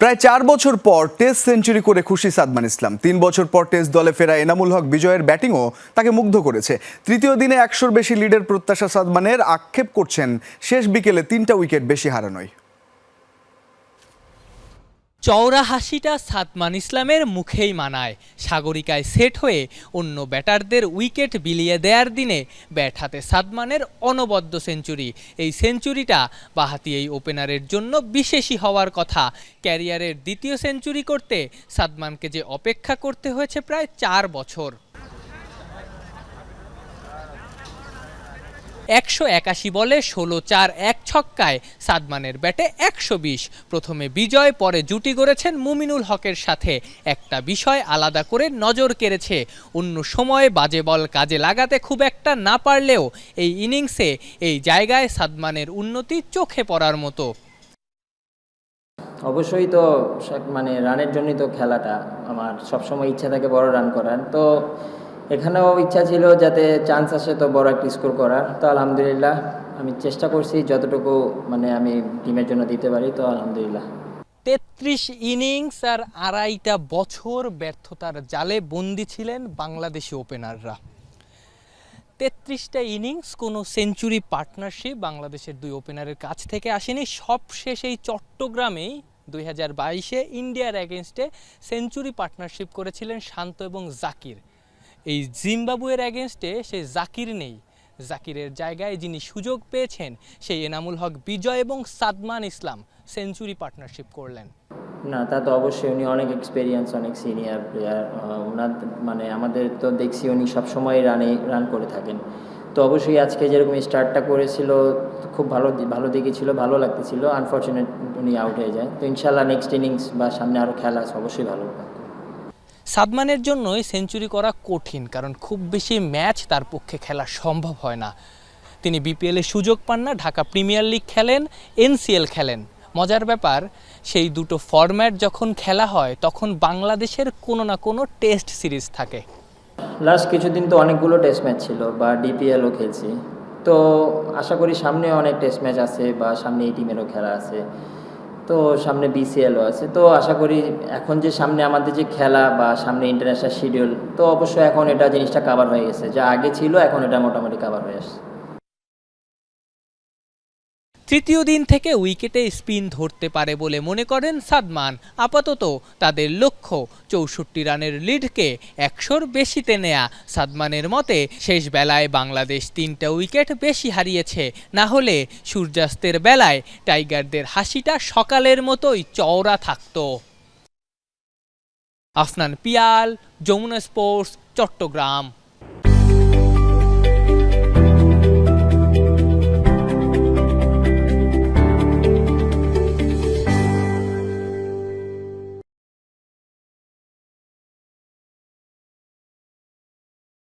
প্রায় চার বছর পর টেস্ট সেঞ্চুরি করে খুশি সাদমান ইসলাম। তিন বছর পর টেস্ট দলে ফেরা এনামুল হক বিজয়ের ব্যাটিংও তাকে মুগ্ধ করেছে। তৃতীয় দিনে একশোর বেশি লিডের প্রত্যাশা সাদমানের আক্ষেপ করছেন শেষ বিকেলে তিনটা উইকেট বেশি হারানোয়। চওড়া হাসিটা সাদমান ইসলামের মুখেই মানায়। সাগরিকায় সেট হয়ে অন্য ব্যাটারদের উইকেট বিলিয়ে দেওয়ার দিনে ব্যাট হাতে সাদমানের অনবদ্য সেঞ্চুরি। এই সেঞ্চুরিটা বাহাতি এই ওপেনারের জন্য বিশেষই হওয়ার কথা। ক্যারিয়ারের দ্বিতীয় সেঞ্চুরি করতে সাদমানকে যে অপেক্ষা করতে হয়েছে প্রায় চার বছর। একশো একাশি বলে ষোলো চার এক ছক্কায় সাদমানের ব্যাটে একশো বিশ। প্রথমে বিজয়, পরে জুটি গড়েছেন মুমিনুল হকের সাথে। একটা বিষয় আলাদা করে নজর কেড়েছে। অন্য সময় বাজে বল কাজে লাগাতে খুব একটা না পারলেও এই ইনিংসে এই জায়গায় সাদমানের উন্নতি চোখে পড়ার মতো। অবশ্যই তো মানে রানের জন্যই তো খেলাটা। আমার সবসময় ইচ্ছা থাকে বড় রান করার। তো এখানেও ইচ্ছা ছিল যাতে চান্স আসে তো বড় একটা স্কোর করার। তো আলহামদুলিল্লাহ, আমি চেষ্টা করছি যতটুকু মানে আমি টিমের জন্য দিতে পারি, তো আলহামদুলিল্লাহ। তেত্রিশ ইনিংস আর আড়াইটা বছর ব্যর্থতার জালে বন্দি ছিলেন বাংলাদেশি ওপেনাররা তেত্রিশটা ইনিংস কোনো সেঞ্চুরি পার্টনারশিপ বাংলাদেশের দুই ওপেনারের কাছ থেকে আসেনি। সব শেষ এই চট্টগ্রামেই দুই হাজার বাইশে ইন্ডিয়ার অ্যাগেনস্টে সেঞ্চুরি পার্টনারশিপ করেছিলেন শান্ত এবং জাকির। এই জিম্বাবুয়ের অ্যাগেনস্টে সে জাকির নেই। জাকিরের জায়গায় যিনি সুযোগ পেয়েছেন, সেই এনামুল হক বিজয় এবং সাদমান ইসলাম সেঞ্চুরি পার্টনারশিপ করলেন। না, তা তো অবশ্যই উনি অনেক এক্সপিরিয়েন্স অনেক সিনিয়র প্লেয়ার ওনার মানে আমাদের তো দেখছি উনি সবসময় রানে রান করে থাকেন। তো অবশ্যই আজকে যেরকম স্টার্টটা করেছিল, খুব ভালো ভালো দিকে ছিল ভালো লাগতেছিল। আনফর্চুনেট উনি আউট হয়ে যায়। তো ইনশাল্লাহ নেক্সট ইনিংস বা সামনে আরও খেলা আছে, অবশ্যই ভালো সাদমানের জন্যই সেঞ্চুরি করা কঠিন, কারণ খুব বেশি ম্যাচ তার পক্ষে খেলা সম্ভব হয় না। তিনি বিপিএলে সুযোগ পান না, ঢাকা প্রিমিয়ার লিগ খেলেন, এনসিএল খেলেন। মজার ব্যাপার, সেই দুটো ফরম্যাট যখন খেলা হয়, তখন বাংলাদেশের কোনো না কোনো টেস্ট সিরিজ থাকে। লাস্ট কিছুদিন তো অনেকগুলো টেস্ট ম্যাচ ছিল, বা ডিপিএলও খেলছি। তো আশা করি সামনে অনেক টেস্ট ম্যাচ আছে, বা সামনে এই টিমেরও খেলা আছে। তো সামনে বিসিএলও আছে। তো আশা করি এখন যে সামনে আমাদের যে খেলা বা সামনে ইন্টারন্যাশনাল শিডিউল তো অবশ্যই এখন এটা জিনিসটা কাভার হয়ে গেছে। যা আগে ছিল, এখন এটা মোটামুটি কাভার হয়ে আসছে। তৃতীয় দিন থেকে উইকেটে স্পিন ধরতে পারে বলে মনে করেন সাদমান। আপাতত তাদের লক্ষ্য চৌষট্টি রানের লিডকে একশোর বেশিতে নেয়া। সাদমানের মতে, শেষ বেলায় বাংলাদেশ তিনটা উইকেট বেশি হারিয়েছে। না হলে সূর্যাস্তের বেলায় টাইগারদের হাসিটা সকালের মতোই চওড়া থাকত। আফনান পিয়াল, যমুনা স্পোর্টস, চট্টগ্রাম।